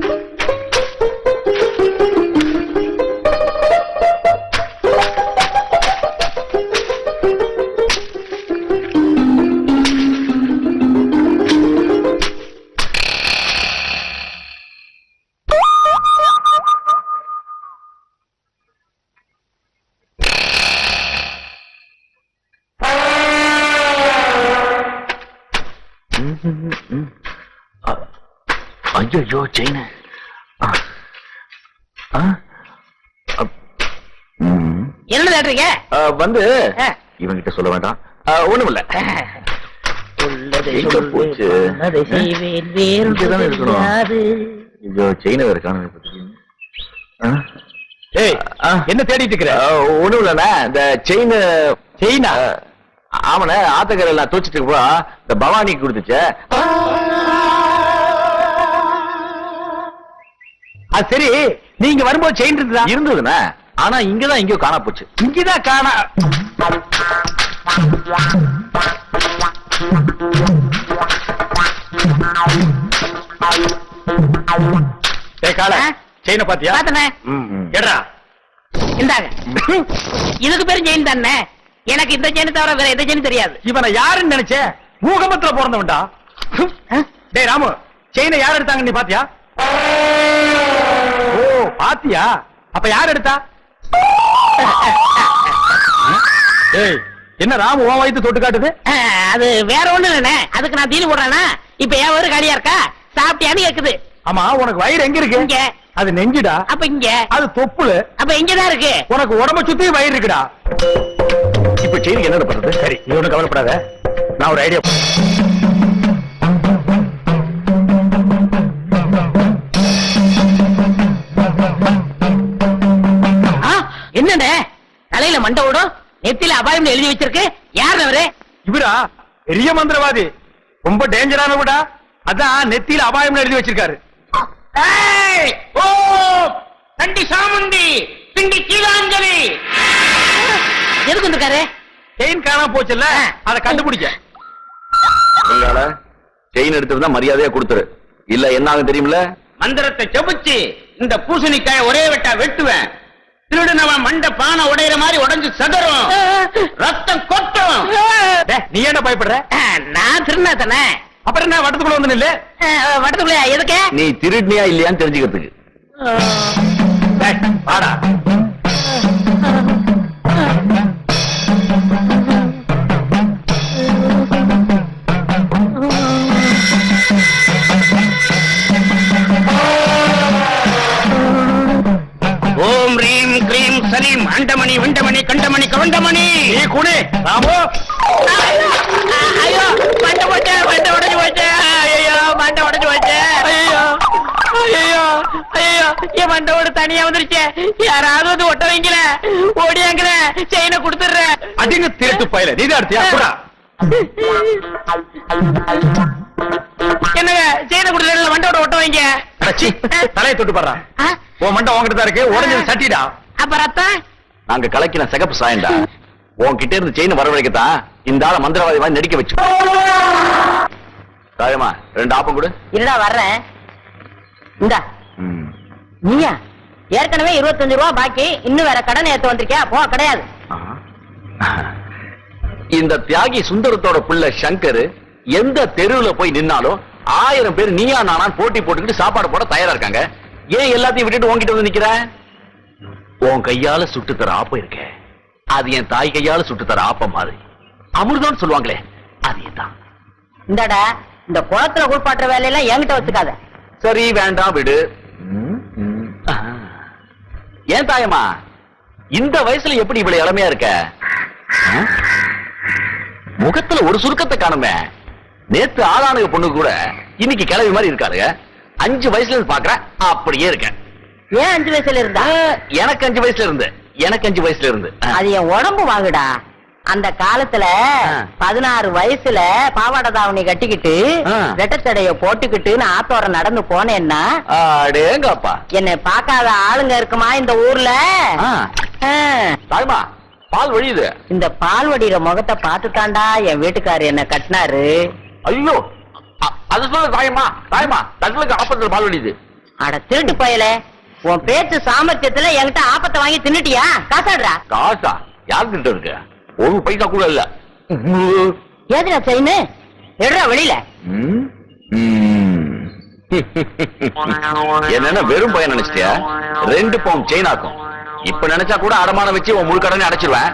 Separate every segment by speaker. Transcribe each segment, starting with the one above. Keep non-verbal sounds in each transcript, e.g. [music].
Speaker 1: Thank you. ஐயோ chain
Speaker 2: என்ன தேடுறீங்க
Speaker 1: வந்து
Speaker 2: ஆ.
Speaker 1: இவங்கிட்ட சொல்ல வேண்டாம். ஒண்ணும் இல்ல
Speaker 3: என்ன தேடிட்டு இருக்கிற?
Speaker 1: ஒண்ணும் இல்லண்ணா இந்த செயின்
Speaker 3: செயினா
Speaker 1: ஆமாண்ணே ஆத்தக்கரை எல்லாம் தூச்சிட்டு போ இந்த பவானிக்கு கொடுத்துச்சே.
Speaker 3: அது சரி நீங்க வரும்போது செயின் இருக்குதா
Speaker 1: இருந்ததுண்ணே. ஆனா இங்கதான் எங்கேயோ காணா போச்சு.
Speaker 3: இங்கதான் காணா ஏய் கால? செயினை பாத்தியா?
Speaker 2: பார்த்தனே
Speaker 1: ம்.
Speaker 3: எடா
Speaker 2: இந்தாங்க. இதுக்கு பேரும் ஜெயின் தானே. எனக்கு இந்த ஜெயின் தவிர வேற எந்த ஜெயின் தெரியாது.
Speaker 3: இவனை யாருன்னு நினைச்ச? பூகம்பத்துல பிறந்தவன்டா. டேய் ராமு செயினை யார் எடுத்தாங்க நீ பாத்தியா? பாத்தியா? அப்ப யார் எடுத்தா? ஏய் என்ன ராமு உன் வயித்து தொட்டு காட்டுது?
Speaker 2: அது வேற ஒண்ணு இல்லைண்ணே. அதுக்கு நான் தீனி போடுறேன்னா இப்ப என் ஒரு காலியா இருக்கா? சாப்பிட்டியான்னு கேக்குது.
Speaker 3: ஆமா உனக்கு வயிறு எங்க இருக்கு?
Speaker 2: இங்க.
Speaker 3: அது நெஞ்சுடா.
Speaker 2: அப்ப இங்க.
Speaker 3: அது தொப்புளு.
Speaker 2: அப்ப இங்கதான் இருக்கு.
Speaker 3: உனக்கு உடம்ப சுத்தி வயிறு இருக்குடா.
Speaker 1: இப்ப செயினுக்கு என்ன பண்றது
Speaker 3: சரி நீ ஒண்ணும் கவலைப்படாத. நான் ஒரு ஐடியா
Speaker 2: என்னண்ணே தலையில மண்டை ஓடும் நெத்தியில அபாயம் எழுதி வச்சிருக்கு. யார் அவரு?
Speaker 3: இவரா? பெரிய மந்திரவாதி. ரொம்ப டேஞ்சரானவடா அதான் நெத்தியில அபாயம் எழுதி வச்சிருக்காரு.
Speaker 2: ஏய், ஓ தண்டி சாமுண்டி பிண்டி கீழாஞ்சலி எதுக்கு வந்திருக்காரு?
Speaker 3: செயின் காணாம போச்சுல்ல? அதை கண்டுபிடிக்க.
Speaker 1: உங்களால செயின் எடுத்திருந்தா மரியாதையா கொடுத்துரு. இல்ல என்ன ஆகும் தெரியுமில்ல?
Speaker 4: மந்திரத்தை செபிச்சு இந்த பூசணிக்காய ஒரே வெட்டா வெட்டுவேன். திருடுனவன் மண்ட பானை உடையிற மாதிரி உடைஞ்சு சதறும் ரத்தம் கொட்டும்.
Speaker 3: நீ என்ன பயப்படுற?
Speaker 2: நான் திருநா தானே
Speaker 3: அப்புறம் என்ன வட்டத்துக்குள்ள வந்து நில்லு.
Speaker 2: வடத்துக்குள்ளயா எதுக்கு?
Speaker 1: நீ திருடினியா இல்லையான்னு தெரிஞ்சுக்கிறதுக்கு.
Speaker 3: வாடா.
Speaker 4: அண்டமணி விண்டமணி கண்டமணி கவண்டமணி.
Speaker 3: நீ குனி ராமு.
Speaker 2: ஐயோ மண்டை போச்சு மண்டை உடைஞ்சு போச்சு. ஐயோ மண்டை உடைஞ்சு போச்சு. ஐயோ. ஐயோ ஐயோ என் மண்டை ஓடு தனியா வந்துருச்சு. யாராவது வந்து ஒட்ட வைக்கல ஓடியாங்கிற செயினை கொடுத்துடுறேன்
Speaker 3: அடிங்க திருட்டு பயில. நீ தான் எடுத்தியா? கூடா
Speaker 2: என்னங்க செயினை கொடுத்துருல மண்டோட ஒட்ட வைங்க
Speaker 3: தலையை தொட்டு பாடுறா? உன் மண்டை உன்கிட்ட தான் இருக்கு. உடஞ்சது சட்டிடா.
Speaker 2: அப்ப ரத்தம்
Speaker 1: நாங்க கலக்கின சிகப்பு சாயண்டா உன்கிட்ட இருந்து செயின் வரவழைக்கத்தான் இந்த ஆள மந்திரவாதி மாதிரி நடிக்க வச்சு. தாயமா ரெண்டு ஆப்பம் கொடு.
Speaker 2: இருடா வர்றேன். இந்தா.
Speaker 1: ம்.
Speaker 2: நீயா? ஏற்கனவே இருபத்தஞ்சு ரூபா பாக்கி. இன்னும் வேற கடன் ஏத்து வந்திருக்கியா? போ கிடையாது.
Speaker 1: இந்த தியாகி சுந்தரத்தோட பிள்ளை சங்கர் எந்த தெருவுல போய் நின்னாலும் ஆயிரம் பேர் நீயா நானா போட்டி போட்டுக்கிட்டு சாப்பாடு போட தயாரா இருக்காங்க. ஏன் எல்லாத்தையும் விட்டுட்டு உன்கிட்ட வந்து நிக்கிற? உன் கையால சுட்டு தர ஆப்பம் இருக்கே. அது என் தாய் கையால சுட்டு தர ஆப்பம் மாதிரி அமிர்தம்னு சொல்லுவாங்களே அது தான்
Speaker 2: இந்தாடா இந்த குளத்துல குளிப்பாட்டுற வேலையெல்லாம் என்கிட்ட வச்சுக்காத.
Speaker 1: சரி வேண்டாம் விடு. ஏன் தாயம்மா இந்த வயசுல எப்படி இவ்வளவு இளமையா இருக்க? முகத்துல ஒரு சுருக்கத்தை காணுமே. நேத்து ஆளானுக பொண்ணு கூட இன்னைக்கு கிளவி மாதிரி இருக்காருங்க அஞ்சு வயசுல இருந்து பாக்குறேன் அப்படியே இருக்கேன்.
Speaker 2: ஏன் அஞ்சு வயசுல இருந்தா?
Speaker 1: எனக்கு அஞ்சு வயசுல இருந்து. எனக்கு அஞ்சு வயசுல இருந்து.
Speaker 2: அது என் உடம்பு வாங்குடா. அந்த காலத்துல. பதினாறு வயசுல பாவாடை தாவணி கட்டிக்கிட்டு. ரெட்டச்சடைய போட்டுக்கிட்டு நான் ஆத்தோரம் நடந்து போனேன்னா என்னை பார்க்காத ஆளுங்க இருக்குமா இந்த ஊர்ல.
Speaker 1: தாய்மா பால் வழியுது.
Speaker 2: இந்த பால் வடிகிற முகத்தை பார்த்துத்தாண்டா என் வீட்டுக்காரர் என்ன கட்டினாரு.
Speaker 1: ஐயோ அது சொல்ல தாயம்மா தாயம்மா தங்களுக்கு ஆப்பத்துல பால் வழியுது.
Speaker 2: அட திருட்டு பயல. உன் பேச்சு சாமர்த்தியத்துல என்கிட்ட ஆப்பத்தை வாங்கி தின்னுட்டியா? காசாடுறா?
Speaker 1: காசா? யாருக்கிட்ட இருக்கு ஒரு பைசா கூட இல்ல.
Speaker 2: ஏதுடா செயின்னு? எடுறா வெளியில.
Speaker 1: என்னன்னா வெறும் பையன் நினைச்சிட்டியா? ரெண்டு பவுன் செயின் ஆக்கும். இப்ப நினைச்சா கூட அடமானம் வச்சு உன் முழு கடனை அடைச்சிருவேன்.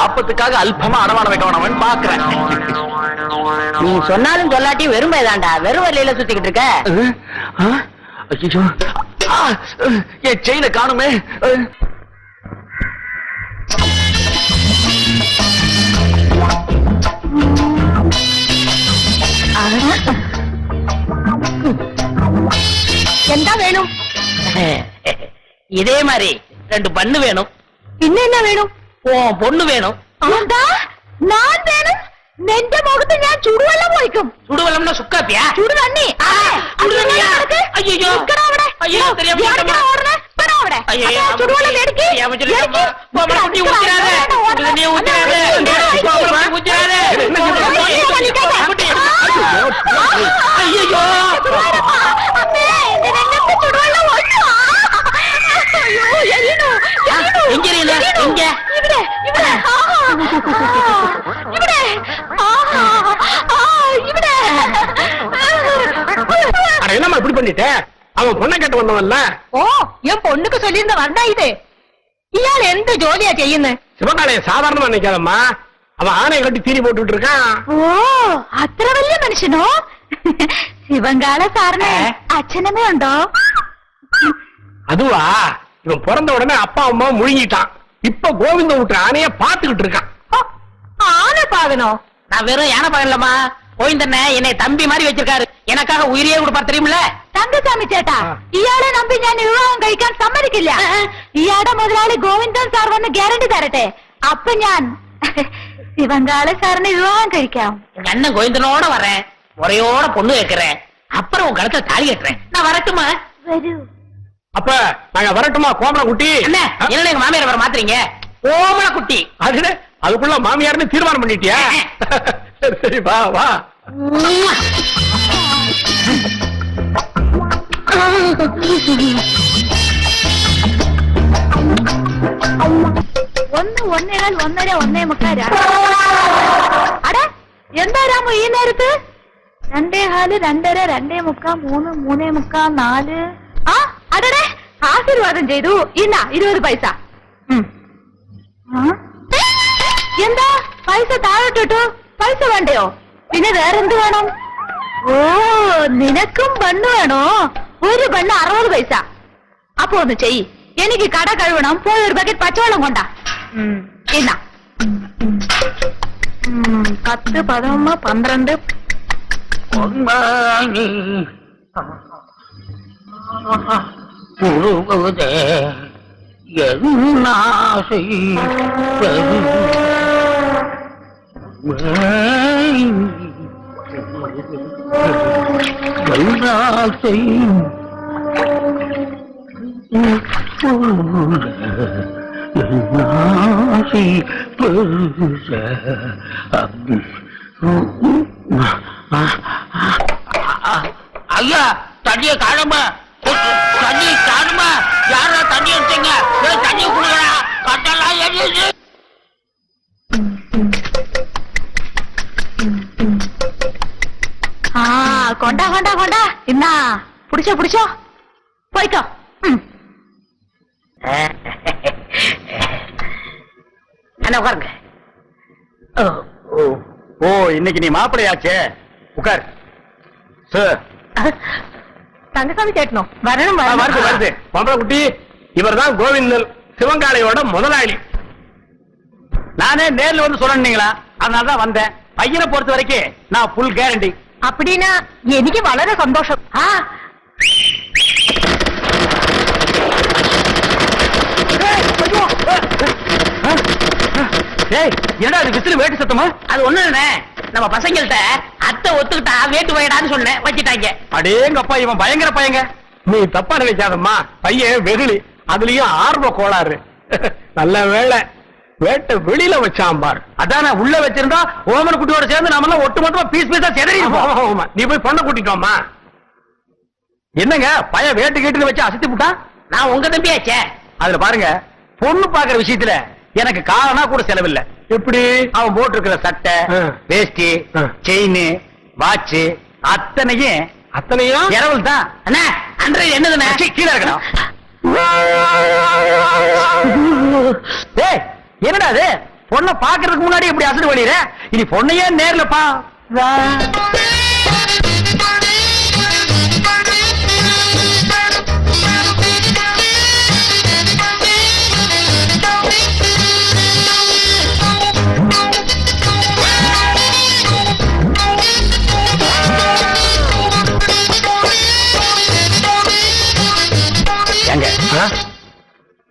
Speaker 1: ஆபத்துக்காக அல்பமா அடமானம் வைக்க வேணாமன்னு பாக்குறேன்
Speaker 2: நீ சொன்னாலும் சொல்லாட்டியும் வெறும் பயதான்டா வெறும் வழியில சுத்திக்கிட்டு இருக்க.
Speaker 1: என் செயினை காணுமே.
Speaker 2: எந்த வேணும்? இதே மாதிரி ரெண்டு பண்ணு வேணும்.
Speaker 5: பின்ன என்ன வேணும்?
Speaker 2: ஓ பொண்ணு வேணும்.
Speaker 5: நான் வேணும்? Nenja mau ke nyan curu alam
Speaker 2: waikum. Curu
Speaker 5: alam
Speaker 2: na suka pia. Curu ani. Curu
Speaker 5: ani. Ayo
Speaker 2: yo. Kena mana? Ayo yo. Teriak mana? Kena mana? Kena mana? Ayo yo. Curu alam erki.
Speaker 5: Ya macam ni. Bawa mana uti uti
Speaker 3: ada.
Speaker 5: Bawa mana uti ada. Bawa mana uti ada.
Speaker 2: Bawa mana uti ada.
Speaker 5: Ayo yo. Ame, nenja nenja curu alam waikum. Ayo, yang ini. Yang ini. Yang ini. Yang ini. Yang ini. Yang ini.
Speaker 3: என்னம்மா இப்படி பண்ணிட்ட அவன் பொண்ணை கேட்டு வந்தவன்ல
Speaker 5: ഓ ഞാൻ പൊണ്ണുക്ക് ചൊല്ലിയിരുന്ന വണ്ട ഇത് ഇയാൾ എന്ത് ജോലിയാ ചെയ്യുന്നത്
Speaker 3: சிவகாலைய சாதாரணமா நினைக்காதம்மா அவன் ஆணையை கட்டி தீனி போட்டுட்டு இருக்கான்
Speaker 5: ഓ അത്ര വലിയ മനുഷ്യനോ ശിവങ്കാള സാറിന്
Speaker 2: ഏ?
Speaker 5: അച്ഛനമ്മ ഉണ്ടോ
Speaker 3: அதுவா இவன் பிறந்த உடனே அப்பா அம்மா முழுங்கிட்டான் இப்ப கோவிந்த விட்டு ஆணைய பாத்துக்கிட்டு இருக்கான்
Speaker 5: ഓ, ആന പാകനോ
Speaker 2: நான் வெறும் யானை பகலம்மா கோவிந்தண்ண என்னை தம்பி மாதிரி வச்சிருக்காரு எனக்காக உயிரையே கொடுப்பார் தெரியுமில்ல
Speaker 5: തങ്കസ്വാമി ചേട്ടാ
Speaker 3: ആ.
Speaker 5: ഇയാളെ നമ്പി ഞാൻ വിവാഹം കഴിക്കാൻ സമ്മതിക്കില്ല ഇയാളുടെ മുതലാളി ഗോവിന്ദൻ സാർ വന്ന് ഗ്യാരണ്ടി തരട്ടെ അപ്പൊ ഞാൻ ശിവങ്കാള സാറിന് വിവാഹം കഴിക്കാം
Speaker 2: எங்க அண்ணன் கோவிந்தனோட வரேன் முறையோட பொண்ணு வைக்கிறேன் அப்புறம் உன் கழுத்துல தாலி கட்டுறேன் நான் வரட்டுமா
Speaker 5: വരൂ
Speaker 3: அப்ப நாங்க வரட்டுமா கோமல குட்டி
Speaker 2: அண்ணே என்ன எங்க மாமியார் வர மாத்துறீங்க ஓமல குட்டி
Speaker 3: அது அதுக்குள்ள மாமியார்னு தீர்மானம் பண்ணிட்டியா சரி சரி வா வா
Speaker 5: ഒന്ന് ഒന്നേകാൽ ഒന്നര ഒന്നേ മുക്കാൽ അടേ എന്താ രാമു ഈ നേരത്ത് രണ്ടേ കാല് രണ്ടര രണ്ടേ മുക്കാ മൂന്ന് മൂന്നേ മുക്കാ നാല് ആ അടടേ ആശീർവാദം ചെയ്തു ഇന്നാ ഇരുപത് പൈസ ഉം. ആ? എന്താ പൈസ താഴോട്ടിട്ടു പൈസ വേണ്ടയോ പിന്നെ വേറെന്ത് വേണം ഓ നിനക്കും ബണ്ണ് വേണോ ഒരു ബണ്ണ് അറുപത് പൈസ അപ്പൊ ഒന്ന് ചെയ് എനിക്ക് കട കഴുകണം പോയി ഒരു ബക്കറ്റ് പച്ചവെള്ളം കൊണ്ടാ എന്നാ പത്ത് പതിനൊന്ന് പന്ത്രണ്ട്
Speaker 2: ഒന്നാശി என்னாசை என்னாசை என்னாசை ஐயா தண்ணிய காணுமா? தண்ணி காணுமா? யாரா தண்ணி எடுத்தீங்க? தண்ணி குடுக்கறா கட்டலாம் எரியுது.
Speaker 5: கொண்டா கொண்டா கொண்டா. என்ன புடிச்சோ புடிச்சோ. போய்க்கோ.
Speaker 2: என்ன உட்காருங்க.
Speaker 3: ஓ இன்னைக்கு நீ மாப்பிள்ளையாச்சே. உட்கார். சார்
Speaker 5: தங்கசாமி கேட்டணும். வரணும்
Speaker 3: வருது வருது. பொம்பளை குட்டி இவர் தான் கோவிந்தல் சிவங்காலையோட முதலாளி. நானே நேரில் வந்து சொல்லணுங்களா அதனால தான் வந்தேன். பையனை பொறுத்த வரைக்கும் நான் புல் கேரண்டி
Speaker 5: அப்படின்னா എനിക്ക് വളരെ സന്തോഷം ആ
Speaker 3: ஏய் என்னடா அது விசில் வேட்டு சத்தமா
Speaker 2: அது ஒண்ணு இல்லைண்ணே நம்ம பசங்கள்ட்ட அத்தை ஒத்துக்கிட்டா வேட்டு வயடான்னு சொன்னேன் வச்சிட்டாங்க
Speaker 3: அடேங்கப்பா இவன் பயங்கர பையங்க நீ தப்பா நினைக்காதம்மா பையன் வெகுளி அதுலயும் ஆர்வ கோளாறு நல்ல வேளை வேட்டை வெளியில வச்சான் பார். அதான உள்ள வச்சிருந்தா ஓமன் குட்டியோட சேர்ந்து நாம எல்லாம் ஒட்டு மொத்தமா பீஸ் பீஸா செதறி நீ போய் பொண்ணை கூட்டிட்டோமா என்னங்க பய வேட்டு கேட்டு வச்சு அசத்தி விட்டான்?
Speaker 2: நான் உங்க தம்பியாச்சே
Speaker 3: அதுல பாருங்க பொண்ணு பாக்குற விஷயத்துல எனக்கு காரணா கூட செலவில்ல. எப்படி? அவன் போட்டிருக்கிற சட்டை வேஷ்டி செயின் வாட்ச் அத்தனையும் அத்தனையும் இரவல் தான்.
Speaker 2: அண்ணா அன்றைய என்னதுண்ணே?
Speaker 3: கீழே இருக்கணும். ஏய் என்னடா அது? பொண்ணை பாக்குறதுக்கு முன்னாடி இப்படி அசடு வழியிற இனி பொண்ணையே நேர்ல பா?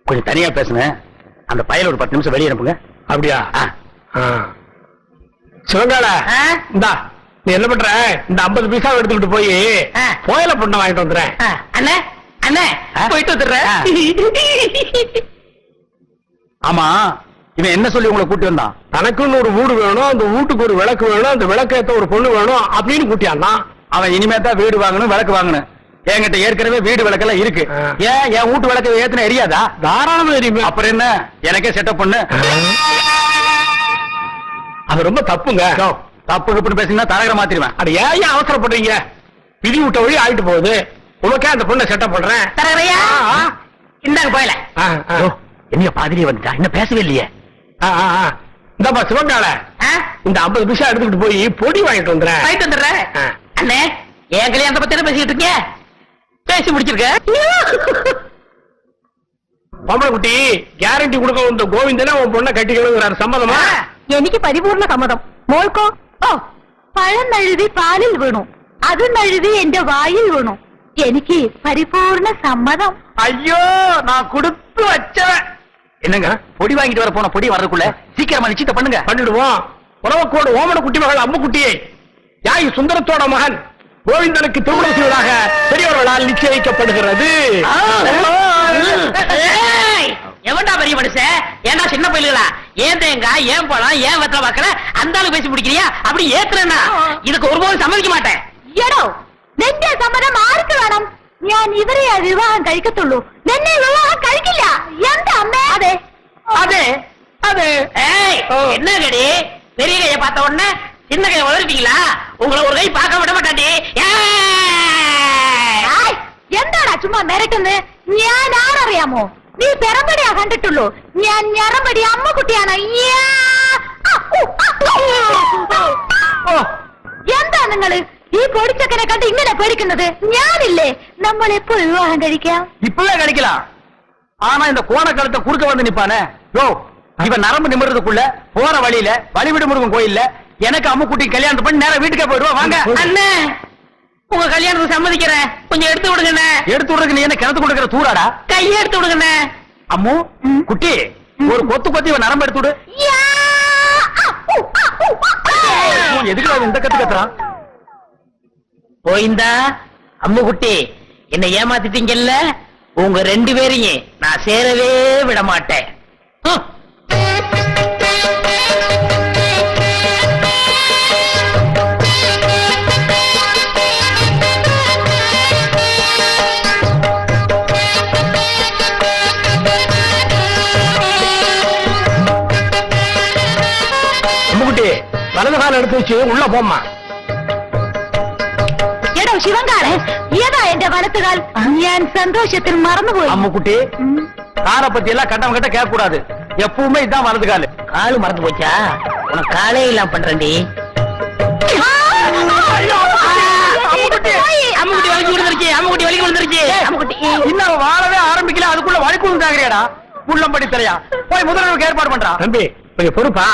Speaker 3: கொஞ்சம் தனியா பேசுனேன் அந்த பையல ஒரு பத்து நிமிஷம் வெளியே அனுப்புங்க. அப்படியா? சிவங்கால? இந்தா நீ என்ன பண்ற? இந்த 50 பைசா எடுத்துக்கிட்டு போய்
Speaker 2: ஆ.
Speaker 3: கோயில பொண்ணை வாங்கிட்டு வந்துடுறேன்.
Speaker 2: அண்ணே அண்ணே? போயிட்டு வந்துடுறேன்.
Speaker 3: ஆமா இவன் என்ன சொல்லி உங்களை கூட்டி வந்தான்? தனக்குன்னு ஒரு வீடு வேணும் அந்த வீட்டுக்கு ஒரு விளக்கு வேணும் அந்த விளக்கேத்த ஒரு பொண்ணு வேணும் அப்படின்னு கூட்டியாந்தான். அவன் இனிமே தான் வீடு வாங்கணும் விளக்கு வாங்கணும். என்கிட்ட ஏற்கனவே வீடு விளக்கெல்லாம் இருக்கு. ஏன் என் வீட்டு விளக்கு ஏத்துன எரியாதா தாராளமா எரியுமே அப்புறம் என்ன? எனக்கே செட்டப் பண்ணு. அது ரொம்ப தப்புங்க. தப்பு தப்புன்னு பேசினா தரகர மாத்திருவேன் அது ஏன் ஏன் அவசரப்படுறீங்க? விதி விட்ட வழி ஆயிட்டு போகுது. உனக்கே அந்த பொண்ணை செட்டப் பண்றேன்.
Speaker 2: தரகரையா இந்தாங்க போயல.
Speaker 3: என்னைய பாதிரியே வந்துட்டா? இன்னும் பேசவே இல்லையே. இந்தப்பா சிவங்கால இந்த 50 பைசா எடுத்துக்கிட்டு போய் பொடி வாங்கிட்டு வந்துறேன்
Speaker 2: போயிட்டு வந்துடுறேன். அண்ணே என் கல்யாணத்தை பத்தி என்ன பேசிக்கிட்டு இருக்கீங்க? பேசி முடிச்சிருக்க
Speaker 3: பொம்பளை குட்டி கேரண்டி கொடுக்க வந்த கோவிந்தனே உன் பொண்ணை கட்டிக்கணுங்கிறாரு சம்மதமா
Speaker 5: എനിക്ക് പരിപൂർണ സമ്മതം മോൾക്കോ ഓ പഴം നഴുതി പാലിൽ വീണു അത് നഴുതി എന്റെ വായിൽ വീണു എനിക്ക് പരിപൂർണ സമ്മതം
Speaker 3: ஐயோ நான் கொடுத்து வச்சவன் என்னங்க பொடி வாங்கிட்டு வர போன பொடி வர்றதுக்குள்ள சீக்கிரமா நிச்சயத்தை பண்ணுங்க பண்ணிடுவோம் உறவக்கோடு ஓமன குட்டி மகள் அம்மு குட்டியை யாய் சுந்தரத்தோட மகன் கோவிந்தனுக்கு திருமணம் செய்வதாக பெரியவர்களால் நிச்சயிக்கப்படுகிறது
Speaker 2: ஏய், எவன்டா பெரிய மனுஷன் ஏன்டா சின்ன பயிலுகளா ஏன் தேங்காய் ஏன் பழம் ஏன் வெத்தலை பாக்கல அந்த ஆளு பேசி பிடிக்கிறியா அப்படி ஏத்துறேன்னா இதுக்கு ஒருபோதும் சம்மதிக்க மாட்டேன்
Speaker 5: എടോ നിന്റെ സമ്മതം ആർക്ക് വേണം ഞാൻ ഇവരെയാ വിവാഹം കഴിക്കത്തുള്ളൂ നിന്നെ വിവാഹം കഴിക്കില്ല എന്താ അമ്മേ അതെ
Speaker 2: அது அது ஏய் என்ன கடி பெரிய கைய பார்த்த உடனே சின்ன கைய வளர்ப்பீங்களா உங்களை ஒரு கை பார்க்க விட மாட்டாண்டி ஏய்!
Speaker 5: ആയ്, എന്താടാ ചുമ്മാ മിരട്ടുന്നത് ഞാൻ ആരറിയാമോ നീ പെറമ്പടിയാ കണ്ടിട്ടുള്ളൂ ഞാൻ ഞറമ്പടി അമ്മക്കുട്ടിയാണ് യ്യാ. ആ, ഉ, ആ, ഉ. എന്താ നിങ്ങള് ഈ പൊടിച്ചക്കനെ കണ്ട് ഇങ്ങനെ പേടിക്കുന്നത് ഞാനില്ലേ നമ്മൾ എപ്പോ വിവാഹം കഴിക്കാം
Speaker 3: இப்பவே கிடைக்கலாம் ஆனா இந்த கோணக்கழுத்தை குறுக்க வந்து நிப்பானே யோ இவன் நரம்பு நிமிர்றதுக்குள்ள போற வழியில வழிவிடு முருகன் கோயில்ல எனக்கு அம்முக்குட்டி கல்யாணம் பண்ணி நேரம் வீட்டுக்கே போயிடுவா வாங்க.
Speaker 2: அண்ணே உங்க கல்யாணத்துக்கு சம்மதிக்கிறேன். கொஞ்சம் எடுத்து விடுங்க
Speaker 3: எடுத்து விடுங்க நீ என்ன கிணத்து கொடுக்கிற தூராடா?
Speaker 2: கைய எடுத்து விடுங்க
Speaker 3: அம்மு குட்டி ஒரு கொத்து கொத்தி நரம்பு எடுத்து விடு. எதுக்கு இந்த கத்து கத்துறான்?
Speaker 2: போயிந்தா அம்மு குட்டி என்ன ஏமாத்திட்டீங்கல்ல? உங்க ரெண்டு பேரையும் நான் சேரவே விட மாட்டேன்
Speaker 3: எடுத்து வச்சு உள்ள போமா
Speaker 5: எடோ சிவங்கார ஏதா என்ற வளர்த்துகால் என் சந்தோஷத்தில் மறந்து
Speaker 3: போய். குட்டி காரை பத்தி எல்லாம் கட்டவங்க கட்ட கேட்க கூடாது எப்பவுமே இதுதான் வலது காலு
Speaker 2: காலு மறந்து போச்சா? உனக்கு காலே இல்லாம பண்றேன்டி. அம்முக்குட்டி வலிக்கு விழுந்துருச்சு அம்முக்குட்டி வலிக்கு விழுந்துருச்சு
Speaker 3: இன்னும் வாழவே ஆரம்பிக்கல அதுக்குள்ள வலிக்கு விழுந்தாங்கடா உள்ளம்படி தெரியா போய் முதல்வருக்கு ஏற்பாடு பண்றான் தம்பி பொறுப்பா.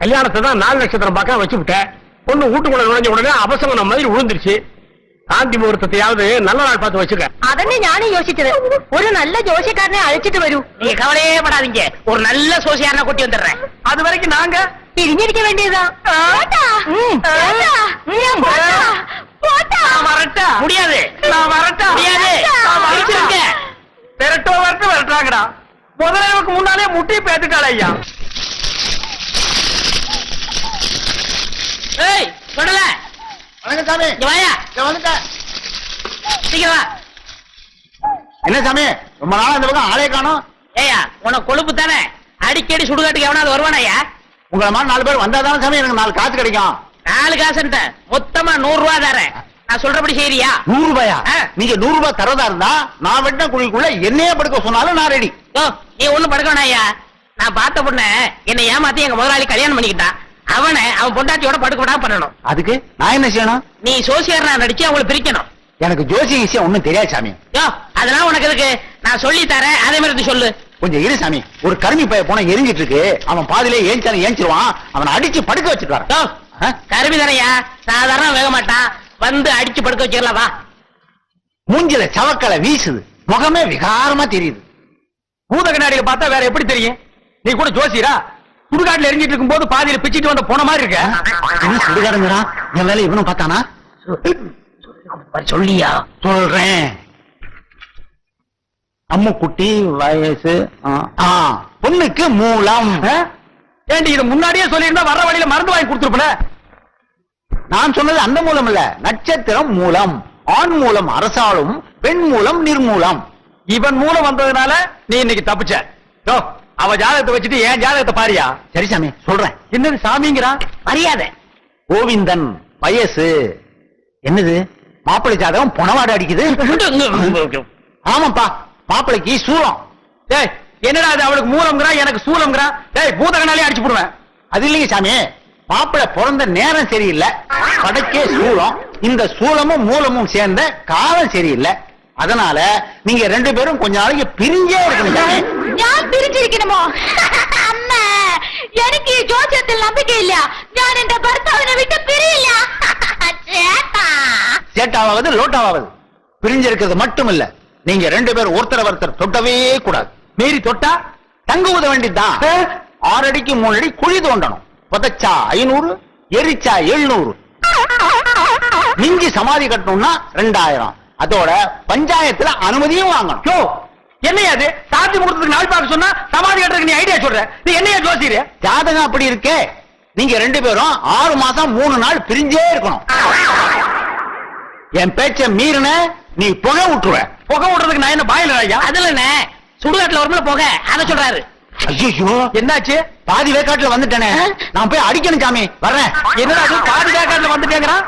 Speaker 3: கல்யாணத்தை தான் நாலு நட்சத்திரம் பார்க்க வச்சுவிட்டேன். பொண்ணு வீட்டுக்குள்ள நுழைஞ்ச உடனே அபசங்கன மாதிரி விழுந்துருச்சு. காந்தி முகூர்த்தத்தையாவது நல்ல நாள் பார்த்து வச்சுக்க.
Speaker 5: அதனே ஞானே யோசிச்சது. ஒரு நல்ல ஜோசியக்காரனை அழைச்சிட்டு வரும்
Speaker 2: நீங்க கவலையே படாதீங்க. ஒரு நல்ல சோசியாரனை கூட்டி வந்துடுறேன்.
Speaker 3: அது வரைக்கும் நாங்க
Speaker 5: பிரிஞ்சிருக்க வேண்டியதுதான்.
Speaker 2: வரட்டா. முடியாது.
Speaker 3: நான் வரட்டா.
Speaker 2: முடியாது.
Speaker 3: வரட்டும் வரட்டாங்கடா முதலாளிக்கு முன்னாலே முட்டி பேத்துட்டாள் ஐயா.
Speaker 2: ஏய் விடல
Speaker 4: வணக்கம் சாமி.
Speaker 2: இங்க வாயா.
Speaker 4: வந்துட்டேன்
Speaker 2: சீக்கிரம் வா.
Speaker 4: என்ன சாமி ரொம்ப நாளா இந்த பக்கம் ஆளே காணோம்.
Speaker 2: ஏயா உனக்கு கொழுப்பு தானே? அடிக்கடி சுடுகாட்டுக்கு எவனாவது வருவானாயா
Speaker 4: உங்களை மாதிரி நாலு பேர் வந்தாதானே சாமி எனக்கு நாலு காசு கிடைக்கும்.
Speaker 2: நாலு காசுன்ட்ட. மொத்தமா நூறு ரூபா தரேன் நான் சொல்றபடி செய்யறியா
Speaker 4: நூறு ரூபாயா. நீங்க நூறு ரூபாய் தரதா இருந்தா நான் வெட்டின குழிக்குள்ள என்னையே படுக்க சொன்னாலும் நான் ரெடி
Speaker 2: நீ ஒண்ணும் படுக்கணாயா நான் பார்த்த பொண்ண என்னை ஏமாத்தி எங்க முதலாளி கல்யாணம் பண்ணிக்கிட்டான். அவனை அவன் பொண்டாட்டியோட படுக்க பண்ணணும்.
Speaker 4: அதுக்கு நான் என்ன செய்யணும்?
Speaker 2: நீ சோசியர் நான் நடிச்சு அவங்களை பிரிக்கணும்.
Speaker 4: எனக்கு ஜோசி விஷயம் ஒண்ணும் தெரியாது சாமி.
Speaker 2: யோ அதெல்லாம் உனக்கு எதுக்கு? நான் சொல்லி தரேன். அதே மாதிரி சொல்லு.
Speaker 4: கொஞ்சம் இரு சாமி. ஒரு கருமி பைய போன எரிஞ்சிட்டு இருக்கு. அவன் பாதியிலே ஏஞ்சாலும் ஏஞ்சிருவான். அவனை அடிச்சு படுக்க வச்சுட்டு ஆ?
Speaker 2: கருவி தானையா? சாதாரண வேக மாட்டான். வந்து அடிச்சு படுக்க வச்சிடலாம் வா.
Speaker 4: மூஞ்சில சவக்கலை வீசுது. முகமே விகாரமா தெரியுது.
Speaker 3: பூத கண்ணாடியில பார்த்தா வேற எப்படி தெரியும்? நீ கூட ஜோசியரா? சுடுகாட்டுல எரிஞ்சிட்டு இருக்கும்போது பாதியில பிச்சிட்டு வந்த போன மாதிரி இருக்க.
Speaker 4: என்ன சுடுகாடுங்கிறா என் வேலை இவனும் பார்த்தானா?
Speaker 2: சொல்லியா?
Speaker 4: சொல்றேன். அம்முக்குட்டி வயசு ஆ, ஆ, பொண்ணுக்கு மூலம்?
Speaker 3: ஏண்டி இது முன்னாடியே சொல்லியிருந்தா வர வழியில மருந்து வாங்கி கொடுத்துருப்பல?
Speaker 4: நான் சொன்னது அந்த மூலம் இல்ல நட்சத்திரம் மூலம். ஆண் மூலம் அரசாளும் பெண் மூலம் நிர்மூலம்.
Speaker 3: இவன் மூலம் வந்ததுனால நீ இன்னைக்கு தப்பிச்ச. அவ ஜாதகத்தை வச்சுட்டு ஏன் ஜாதகத்தை பாரியா?
Speaker 4: சரி சாமி சொல்றேன்.
Speaker 3: என்னது சாமிங்கிறான்
Speaker 2: மரியாதை
Speaker 4: கோவிந்தன் வயசு. என்னது? மாப்பிள்ளை ஜாதகம் புனவாடு அடிக்குது? [laughs] ஆமாப்பா மாப்பிள்ளைக்கு சூலம்
Speaker 3: டேய் என்னடா அது அவளுக்கு மூலம்ங்கிறான் எனக்கு சூலம்ங்கிறான் டேய் பூத கண்ணாலே அடிச்சு போடுவேன்.
Speaker 4: அது இல்லைங்க சாமி மாப்பிள்ளை பிறந்த நேரம் சரியில்லை. படைக்கே சூலம் இந்த சூலமும் மூலமும் சேர்ந்த காலம் சரியில்லை. அதனால நீங்க ரெண்டு பேரும் கொஞ்ச நாளைக்கு பிரிஞ்சே இருக்கணும் சாமி
Speaker 5: ഞാൻ പിരിച്ചിരിക്കണമോ അമ്മ എനിക്ക് ഈ ജോസ്യത്തിൽ നമ്പിക്കയില്ല ഞാൻ എന്റെ ഭർത്താവിനെ വിട്ട് പിരിയില്ല ചേട്ടാ
Speaker 4: சேட்டாவது லோட்டாவது பிரிஞ்சிருக்கிறது மட்டும் இல்ல நீங்க ரெண்டு பேரும் ஒருத்தர ஒருத்தர் தொட்டவே கூடாது
Speaker 3: மீறி தொட்டா
Speaker 4: தங்க ஊத வேண்டியதுதான் ஆறு அடிக்கு மூணு அடி குழி தோண்டணும் புதைச்சா ஐநூறு எரிச்சா எழுநூறு [laughs] மிஞ்சி சமாதி கட்டணும்னா ரெண்டாயிரம் அதோட பஞ்சாயத்துல அனுமதியும் வாங்கணும்.
Speaker 3: யோ என்னையா அது சாத்தி முகூர்த்தத்துக்கு நாள் பார்க்க சொன்னா சமாதி கட்டுறதுக்கு நீ ஐடியா சொல்ற. நீ என்னையா ஜோசியரு?
Speaker 4: ஜாதகம் அப்படி இருக்கே. நீங்க ரெண்டு பேரும் ஆறு மாசம் மூணு நாள் பிரிஞ்சே இருக்கணும். என் பேச்ச மீறின நீ புகை விட்டுருவ
Speaker 3: புகை விடுறதுக்கு நான் என்ன பாயில ஐயா
Speaker 2: அதுல என்ன? சுடுகாட்டுல வரும்ல போக. அத சொல்றாரு.
Speaker 4: ஐயோ
Speaker 3: என்னாச்சு?
Speaker 4: பாதி வேக்காட்டுல வந்துட்டேனே. நான் போய் அடிக்கணும் சாமி. வர்றேன்.
Speaker 3: என்னடா பாதி வேக்காட்டுல வந்துட்டேங்கிறான்?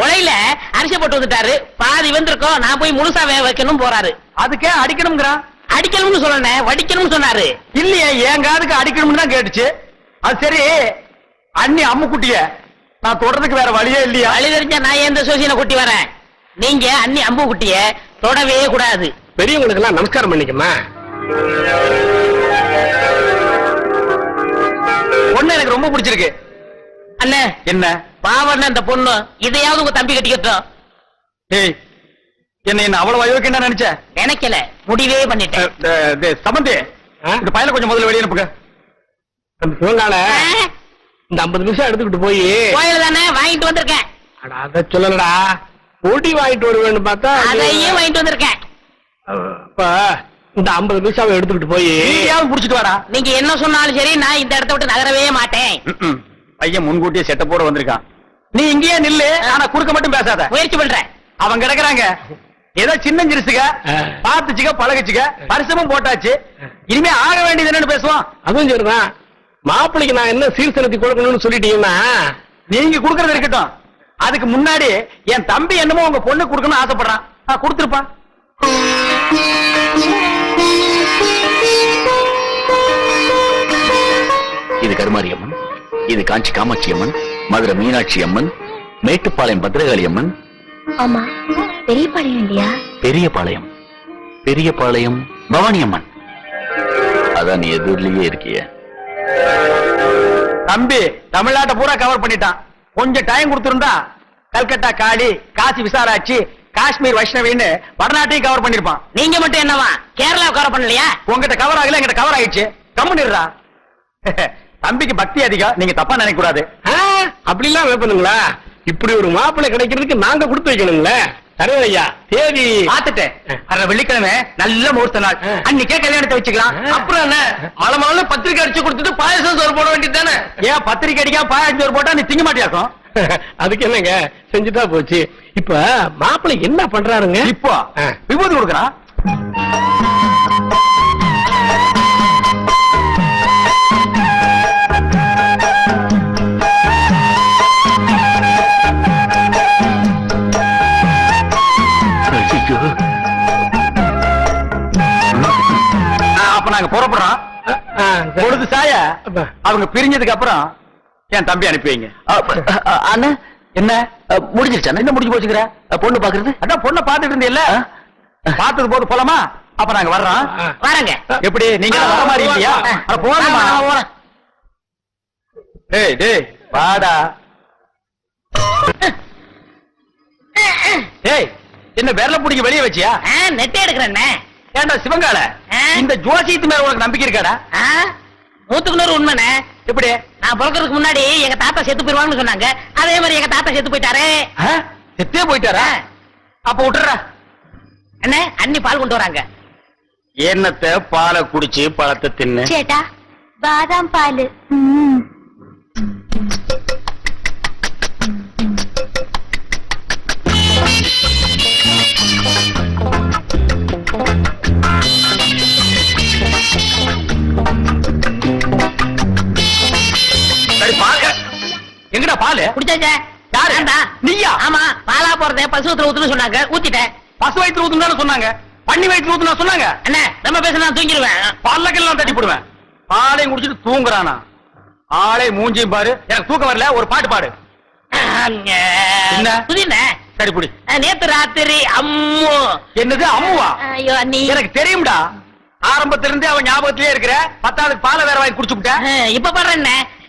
Speaker 2: உலையில அரிசி போட்டு வந்துட்டாரு. பாதி வந்திருக்கோம். நான் போய் முழுசா வேக வைக்கணும் போறாரு.
Speaker 3: அதுக்கே அடிக்கணுங்கிறான்
Speaker 2: அடிக்கணும்னு சொல்லணும் வடிக்கணும்னு சொன்னாரு.
Speaker 3: இல்லையே என் காதுக்கு அடிக்கணும்னு தான் கேட்டுச்சு. அது சரி அண்ணி அம்முக்குட்டிய நான் தொடறதுக்கு வேற வழியே இல்லையா?
Speaker 2: வழி தெரிஞ்சா நான் எந்த சோசியனை கூட்டி வரேன்? நீங்க அண்ணி அம்பு குட்டிய தொடவே கூடாது.
Speaker 3: பெரியவங்களுக்கு எல்லாம் நமஸ்காரம் பண்ணிக்கமா பொண்ணு எனக்கு ரொம்ப பிடிச்சிருக்கு.
Speaker 2: அண்ணே.
Speaker 3: என்ன?
Speaker 2: பாவண்ண அந்த பொண்ணு இதையாவது உங்க தம்பி கட்டிக்கட்டும்.
Speaker 3: ஏய் என்ன என்ன அவ்வளவு அயோக்கியம் நினைச்ச?
Speaker 2: நினைக்கல முடிவே பண்ணிட்டேன்.
Speaker 3: சமந்தி இந்த பையனை கொஞ்சம் முதல்ல வெளியே அனுப்புங்க. சிவனால இந்த ஐம்பது நிமிஷம் எடுத்துக்கிட்டு போய்.
Speaker 2: கோயில் தானே வாங்கிட்டு வந்திருக்கேன்.
Speaker 3: அத சொல்லலடா. ஊட்டி வாங்கிட்டு வருவேன்னு பார்த்தா
Speaker 2: அதையும் வாங்கிட்டு வந்திருக்கேன்.
Speaker 3: இந்த ஐம்பது நிமிஷம் எடுத்துக்கிட்டு போய். புடிச்சிட்டு வாடா.
Speaker 2: நீங்க என்ன சொன்னாலும் சரி நான் இந்த இடத்த விட்டு நகரவே மாட்டேன்.
Speaker 3: பையன் முன்கூட்டியே செட்டப்போட வந்திருக்கான். நீ இங்கேயே நில்லு ஆனா குறுக்க மட்டும் பேசாத.
Speaker 2: முயற்சி பண்றேன்.
Speaker 3: அவன் கிடக்குறாங்க. ஏதோ சின்ன சிறுசுக பாத்துச்சுக்க பழகுச்சுக்க வருஷமும் போட்டாச்சு. இனிமே ஆக வேண்டியது என்னன்னு பேசுவான் அதுவும் சரிதான் மாப்பிளைக்கு நான் என்ன சீர்திருத்தி கொடுக்கணும்னு சொல்லிட்டீங்கன்னா? நீங்க கொடுக்கறது இருக்கட்டும். அதுக்கு முன்னாடி என் தம்பி என்னமோ உங்க பொண்ணு கொடுக்கணும்னு ஆசைப்படுறான். நான் கொடுத்துருப்பான்
Speaker 1: இது கருமாரி அம்மன் இது காஞ்சி காமாட்சி அம்மன் மதுரை மீனாட்சி அம்மன் மேட்டுப்பாளையம் பத்ரகாளி அம்மன்.
Speaker 5: ஆமா பெரிய பழையம் இல்லையா?
Speaker 1: பெரியபாளையம். பெரியபாளையம் பவானி அம்மன். அதான் நீ எதிரிலேயே இருக்கிய?
Speaker 3: தம்பி தமிழ்நாட்டை பூரா கவர் பண்ணிட்டான். கொஞ்சம் டைம் கொடுத்திருந்தா கல்கத்தா காளி காசி விசாலாட்சி காஷ்மீர் வைஷ்ணவின்னு வடநாட்டையும் கவர் பண்ணிருப்பான்.
Speaker 2: நீங்க மட்டும் என்னவா? கேரளா கவர் பண்ணலையா?
Speaker 3: உங்ககிட்ட கவர் ஆகல எங்கிட்ட கவர் ஆயிடுச்சு. கம்முனிடுறா [laughs] தம்பிக்கு பக்தி அதிகம் நீங்க தப்பா நினைக்க கூடாது அப்படிலாம் வைப்பதுங்களா இப்படி ஒரு மாப்பிள்ளை கிடைக்கிறதுக்கு நாங்க கொடுத்து வைக்கணுங்களே சரி ஐயா? தேதி. பாத்துட்டேன் வெள்ளிக்கிழமை நல்ல முகூர்த்த நாள். அன்னைக்கே கல்யாணத்தை வச்சுக்கலாம். அப்புறம் என்ன? மலை மலை பத்திரிக்கை அடிச்சு கொடுத்துட்டு பாயசம் சோறு போட வேண்டியது தானே? ஏன் பத்திரிக்கை அடிக்காம பாயசம் சோறு போட்டா நீ திங்க மாட்டியாக்கும்? [laughs]
Speaker 6: அதுக்கு என்னங்க? செஞ்சுட்டா போச்சு. இப்ப மாப்பிள்ளை என்ன பண்றாருங்க?
Speaker 3: இப்போ? விபூதி கொடுக்குறான் பொழுது சாய அவங்க பிரிஞ்சதுக்கு அப்புறம் என் தம்பி அனுப்பி வைங்க.
Speaker 1: அண்ணா என்ன? முடிஞ்சிருச்சு? என்ன முடிஞ்சு போச்சுக்கிற பொண்ணு பாக்குறது?
Speaker 3: அதான் பொண்ணை பாத்துட்டு இருந்தீல்ல. பார்த்தது போது போலாமா? அப்ப நாங்க வர்றோம்.
Speaker 2: வரங்க.
Speaker 3: எப்படி? நீங்க வர மாதிரி இல்லையா போதுமா டேய் டேய் வாடா. டேய் என்ன விரல பிடிக்க வெளிய வச்சியா?
Speaker 2: நெட்டே எடுக்கிறேன்னே
Speaker 3: ஏண்டா சிவங்கால இந்த ஜோசியத்து மேல உனக்கு நம்பிக்கை இருக்காடா?
Speaker 2: நூத்துக்குள்ள உண்மைனே
Speaker 3: எப்படி?
Speaker 2: நான் பிறக்கிறதுக்கு முன்னாடி எங்க தாத்தா செத்து போயிருவாங்கன்னு சொன்னாங்க. அதே மாதிரி எங்க தாத்தா செத்து போயிட்டாரு.
Speaker 3: செத்தே போயிட்டாரா? அப்ப விட்டுற.
Speaker 2: அண்ணே அண்ணி பால் கொண்டு வராங்க.
Speaker 3: என்னத்த பாலை குடிச்சு பழத்தை தின்னு?
Speaker 5: சேட்டா
Speaker 3: பாதாம் பால்.
Speaker 2: குடிச்சாச்சே?
Speaker 3: யாரு?
Speaker 2: வேண்டாம்.
Speaker 3: நீயா?
Speaker 2: ஆமா. பாலா போறதே பசுவத்துல ஊத்துன்னு சொன்னாங்க. ஊத்திட்டேன்.
Speaker 3: பசு வயிற்று ஊத்துன்னு சொன்னாங்க? பண்ணி வயிற்று ஊத்துனா சொன்னாங்க?
Speaker 2: அண்ணே பேச நான் தூங்கிடுவேன்
Speaker 3: பல்லக்கெல்லாம் தட்டி போடுவேன் பாலையும் குடிச்சிட்டு தூங்குறானா? ஆளே மூஞ்சியும் பாரு. எனக்கு தூக்கம் வரல. ஒரு பாட்டு பாடு. என்ன? சரி புடி.
Speaker 2: நேத்து ராத்திரி அம்மு.
Speaker 3: என்னது அம்முவா? எனக்கு தெரியும்டா. ஆரம்பத்துல இருந்தே அவன் ஞாபகத்திலே இருக்கிற பத்தாவது பாலை வேற வாங்கி குடிச்சு விட்ட
Speaker 2: அஹ், இப்ப பாடுறேன்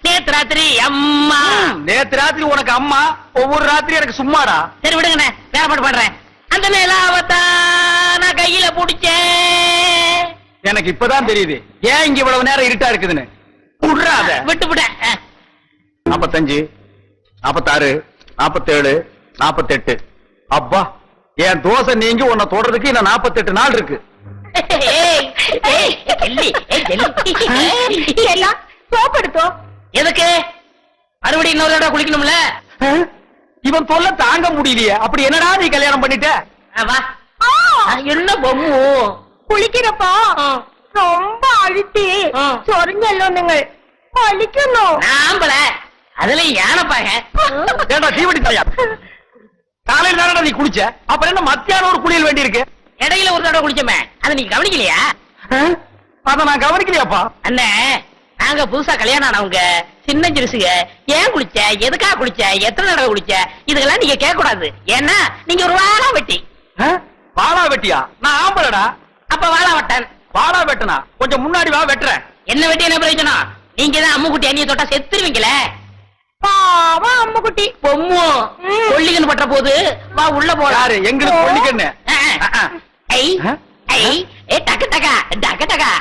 Speaker 2: நேத்து ராத்திரி அம்மா
Speaker 3: நேத்து ராத்திரி உனக்கு அம்மா ஒவ்வொரு ராத்திரி எனக்கு சும்மாடா
Speaker 2: சரி விடுங்க வேற பாட்டு அந்த நிலாவத்தா நான் கையில புடிச்சேன்
Speaker 3: எனக்கு இப்பதான் தெரியுது ஏன் இங்க இவ்வளவு நேரம் இருட்டா இருக்குதுன்னு விடுறாத
Speaker 2: விட்டு விட
Speaker 3: நாப்பத்தஞ்சு நாப்பத்தாறு நாப்பத்தேழு நாப்பத்தெட்டு அப்பா என் தோசை நீங்க உன்னை தொடறதுக்கு இன்னும் நாப்பத்தெட்டு நாள் இருக்கு
Speaker 5: எல்லாம்
Speaker 2: எதுக்கு? அறுபடி இன்னொரு தடவை குளிக்கணும்ல?
Speaker 3: இவன் சொல்ல தாங்க முடியலையே. அப்படி என்னடா நீ கல்யாணம் பண்ணிட்ட?
Speaker 2: வா. என்ன பொம்மு?
Speaker 5: குளிக்கிறப்பா ரொம்ப அழுத்தி சொரிஞ்சல்லுங்க வலிக்கணும்
Speaker 2: ஆம்பள அதுல யானைப்பாக
Speaker 3: ஏண்டா தீவடி தாயா காலையில் தானடா நீ குளிச்ச? அப்புறம் என்ன மத்தியானம் ஒரு குளியல் வேண்டி இருக்கு
Speaker 2: இடையில ஒரு தடவை குளிச்சமே. அதை நீ கவனிக்கலையா?
Speaker 3: அதை நான் கவனிக்கலையாப்பா.
Speaker 2: அண்ணே நாங்க புதுசா கல்யாணம் ஆனவங்க சின்ன ஜெருசுங்க ஏன் குளிச்ச எதுக்காக குளிச்ச எத்தனை தடவை குளிச்ச இதுக்கெல்லாம் நீங்க கேட்க கூடாது ஏன்னா நீங்க ஒரு வாழா வெட்டி.
Speaker 3: வாழா வெட்டியா? நான் ஆம்பளடா.
Speaker 2: அப்ப வாழா வெட்டேன்.
Speaker 3: வாழா வெட்டனா? கொஞ்சம் முன்னாடி வா வெட்டுறேன்.
Speaker 2: என்ன வெட்டி என்ன பிரயோஜனம்? நீங்க தான் அம்முக்குட்டி அண்ணிய தொட்டா செத்துருவீங்களே?
Speaker 5: பாவா அம்முக்குட்டி.
Speaker 2: பொம்மு கொள்ளிகன் பற்ற போது வா உள்ள
Speaker 3: போறாரு எங்களுக்கு கொள்ளிகன்னு
Speaker 2: ஐ ஐ ஏ டக்கு டக்கா. டக்கு டக்கா.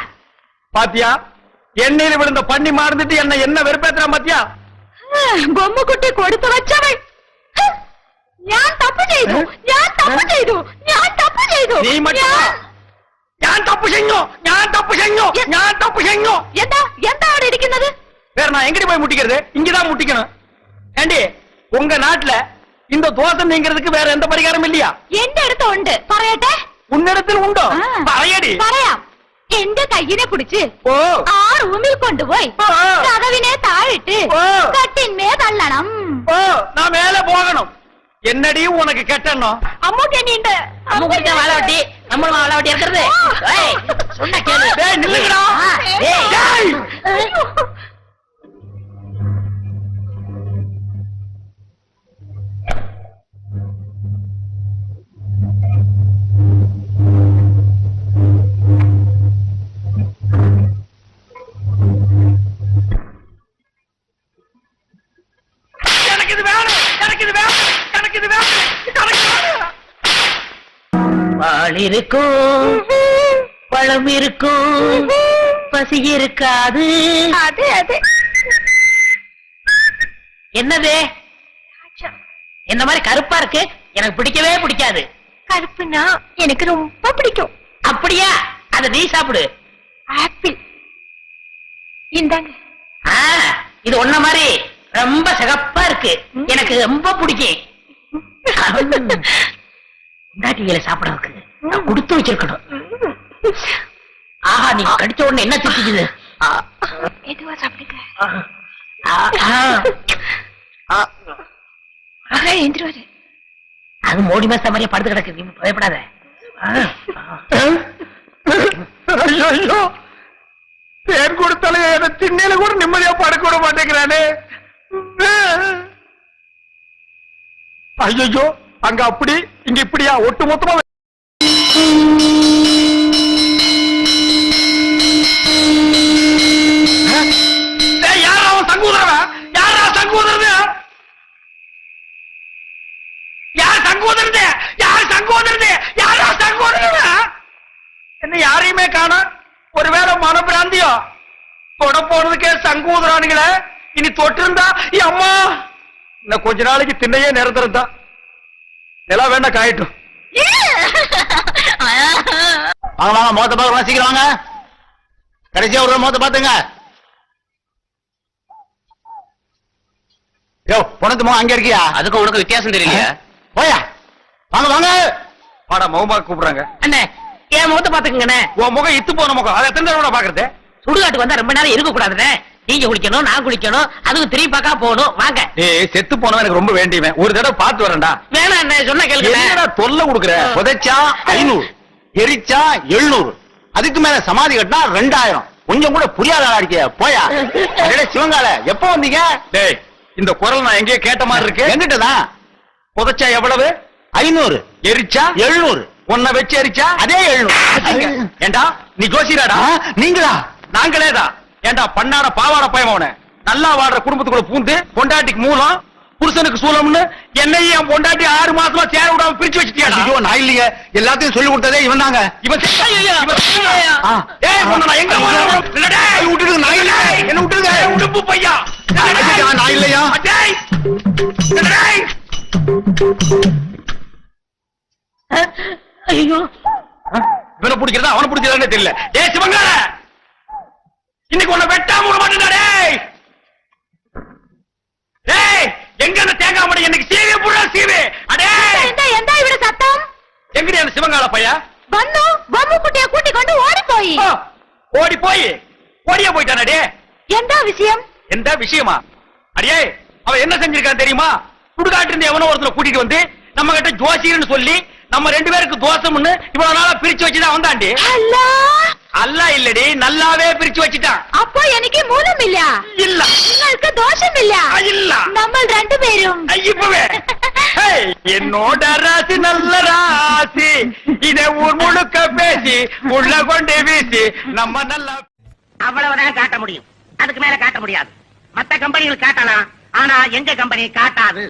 Speaker 3: பாத்தியா? എണ്ണയിൽ വിടുന്ന പണ്ണി മാറുന്നിട്ട് എന്നെ എന്നെ വെറുപ്പേത്തരാൻ പറ്റിയാ?
Speaker 5: ബൊമ്മക്കുട്ടി കൊടുത്തു വച്ചവൾ ഞാൻ തപ്പ് ചെയ്തു ഞാൻ തപ്പ് ചെയ്തു ഞാൻ തപ്പ് ചെയ്തു.
Speaker 3: നീ
Speaker 5: ഞാൻ
Speaker 3: തപ്പ് ചെയ്യോ? ഞാൻ തപ്പ് ചെയ്യോ? ഞാൻ തപ്പ് ചെയ്യോ?
Speaker 5: എന്താ എന്താ അവിടെ ഇരിക്കുന്നത്?
Speaker 3: வேறண்ணா எங்கடி போய் முட்டிக்கிறது இங்கதான் முட்டிக்கணும் ஏண்டி உங்க நாட்டுல இந்த தோசை நீங்கிறதுக்கு வேற எந்த பரிகாரம் இல்லையா
Speaker 5: எந்த இடத்த உண்டு பரையட்டே
Speaker 3: உன்னிடத்தில் உண்டோ பரையடி
Speaker 5: பரையாம் എന്റെ കയ്യിനെ പിടിച്ച്
Speaker 3: ഓ
Speaker 5: ആ റൂമിൽ കൊണ്ടുപോയി
Speaker 3: ആ.
Speaker 5: കഥവിനെ താഴിട്ട്
Speaker 3: ആ.
Speaker 5: കട്ടിന്മേ തള്ളണം
Speaker 3: ஓ நான் மேல போகணும் என்னடி உனக்கு கெட்டணும்
Speaker 5: അമ്മൂക്കെന്നിണ്ട്
Speaker 2: அம்முக்குட்டி தான் வாழ வெட்டி நம்மளும் வாழ வெட்டி இருக்கிறது ஏய், சொன்னா கேளு
Speaker 3: டேய், நில்லுங்கடா.
Speaker 2: இருக்கும். பழம் இருக்கும். பசி இருக்காது.
Speaker 5: அது அது.
Speaker 2: என்னது என்ன மாதிரி கருப்பா இருக்கு? எனக்கு பிடிக்கவே பிடிக்காது.
Speaker 5: கருப்புனா எனக்கு ரொம்ப பிடிக்கும்.
Speaker 2: அப்படியா? அத நீ சாப்பிடு.
Speaker 5: ஆப்பிள். இந்தாங்க.
Speaker 2: இது ஒன்ன மாதிரி ரொம்ப சிகப்பா இருக்கு. எனக்கு ரொம்ப பிடிக்கும். சாப்பிட இருக்கு நான் கொடுத்து வச்சிருக்கணும் ஆஹா நீ கடிச்ச உடனே என்ன திக்குது
Speaker 5: மெதுவா சாப்பிடுங்க.
Speaker 2: அது மோடி மாசம் மாதிரியே படுத்து கிடக்கு. நீ பயப்படாத.
Speaker 3: கொடுத்தாலும் என்ன திண்ணையில கூட நிம்மதியா படுக்க விட மாட்டேங்கிறானே. ஐயோ அங்க அப்படி இங்க இப்படியா? ஒட்டு மொத்தமா என்ன யாரையுமே காணோம் ஒருவேளை மனப்பிராந்தியோ? தொட போனதுக்கே சங்கூதரானுங்களே இனி தொட்டிருந்தா அம்மா! இன்னும் கொஞ்ச நாளைக்கு திண்ணையே நிரந்தரம் தான் நிலா வேண்டாம் காயிட்டும்.
Speaker 4: வாங்க வாங்க முகத்தை பார்க்கலாம் சீக்கிரம் வாங்க. கடைசியா ஒரு முகத்தை பாத்துங்க யோ பொணத்து முகம் அங்க இருக்கியா?
Speaker 1: அதுக்கும் உனக்கு வித்தியாசம் தெரியலையா.
Speaker 4: போயா. வாங்க வாங்க.
Speaker 3: வாடா முகமா கூப்பிடுறாங்க.
Speaker 2: அண்ணே என் முகத்தை பாத்துக்கங்கண்ணே
Speaker 3: உன் முகம் இத்து போன முகம். அதை எத்தனை தடவை பாக்குறது
Speaker 2: சுடுகாட்டுக்கு வந்தா ரொம்ப நேரம் இருக்க கூடாதுண்ணே நீங்க குளிக்கணும் நான் குளிக்கணும் அதுவும் திரும்பி பார்க்கா போகணும். வாங்க.
Speaker 3: ஏய் செத்து போனவன் எனக்கு ரொம்ப வேண்டியவன். ஒரு தடவை பார்த்து வரேன்டா.
Speaker 2: வேணாம் அண்ணே சொன்ன கேளுங்க.
Speaker 3: தொல்லை கொடுக்குற?
Speaker 4: புதைச்சா ஐநூறு எரிச்சா எழுநூறு. அதுக்கு மேல சமாதி கட்டினா ரெண்டாயிரம். கொஞ்சம் கூட புரியாத ஆளா இருக்கிய போயா. சிவங்கால எப்போ வந்தீங்க?
Speaker 3: டேய் இந்த குரல் நான் எங்கேயோ கேட்ட மாதிரி இருக்கு.
Speaker 4: எங்கிட்ட தான்
Speaker 3: புதைச்சா எவ்வளவு?
Speaker 4: ஐநூறு.
Speaker 3: எரிச்சா?
Speaker 4: எழுநூறு.
Speaker 3: உன்னை வச்சு எரிச்சா?
Speaker 4: அதே எழுநூறு.
Speaker 3: ஏண்டா நீ ஜோசியராடா?
Speaker 4: நீங்களா?
Speaker 3: நாங்களேதா ஏண்டா பண்ணாட பாவாட பயமவன நல்லா வாடுற குடும்பத்துக்குள்ள பூந்து பொண்டாட்டிக்கு மூலம் புருஷனுக்கு சூலம்னு என்னையும் என் பொண்டாட்டி ஆறு மாசமா சேர விடாம பிரிச்சு வச்சுட்டியாடா?
Speaker 4: ஐயோ நான் இல்லைங்க. எல்லாத்தையும் சொல்லி கொடுத்ததே இவன் தாங்க
Speaker 3: இவன்.
Speaker 4: விட்டுடுங்க, நான் இல்லை.
Speaker 3: என்ன விட்டுடுங்க? உடுப்பு பையா.
Speaker 4: நான் இல்லையா?
Speaker 2: ஐயோ.
Speaker 3: இவனை பிடிக்கிறதா? அவனை பிடிக்கிறதானே தெரியல. ஏய் சிவங்கார இன்னைக்கு உன்னை வெட்டாம விட மாட்டேன்டா டேய். எங்க அந்த தேங்காய் மடை எனக்கு சீவே புடா சீவி. அடே.
Speaker 5: இந்த எந்த இவட
Speaker 3: சத்தம்? எங்க சிவங்கால பையா?
Speaker 5: வந்து பொம்மு குட்டிய கூட்டி
Speaker 3: கொண்டு ஓடி போய். ஓடி போய். ஓடியா போயிட்டான் அடே
Speaker 5: எந்த விஷயம்?
Speaker 3: எந்த விஷயமா? அடே அவ என்ன செஞ்சிருக்கான் தெரியுமா? சுடுகாட்டு இருந்த எவனோ ஒருத்தர் கூட்டிட்டு வந்து நம்ம கிட்ட ஜோசியர்னு சொல்லி நம்ம ரெண்டு பேருக்கு தோசம்னு இவ்வளவு நாளா பிரிச்சு வச்சுதான் வந்தாண்டி.
Speaker 5: அல்லா!
Speaker 3: அல்லா இல்லடி நல்லாவே பிரிச்சு வச்சுட்டான்
Speaker 5: அப்போ எனக்கு மூலம்
Speaker 3: இல்லையா?
Speaker 5: இல்ல. உங்களுக்கு
Speaker 3: தோஷம் இல்ல.
Speaker 5: நம்ம ரெண்டு
Speaker 3: பேரும். இப்பவே. என்னோட ராசி நல்ல ராசி. இதை ஊர் முழுக்க பேசி உள்ள கொண்டு வீசி நம்ம நல்லா
Speaker 2: அவ்வளவுதான் காட்ட முடியும். அதுக்கு மேல காட்ட முடியாது. மத்த கம்பெனிகள் காட்டலாம். ஆனா எங்க கம்பெனி காட்டாது.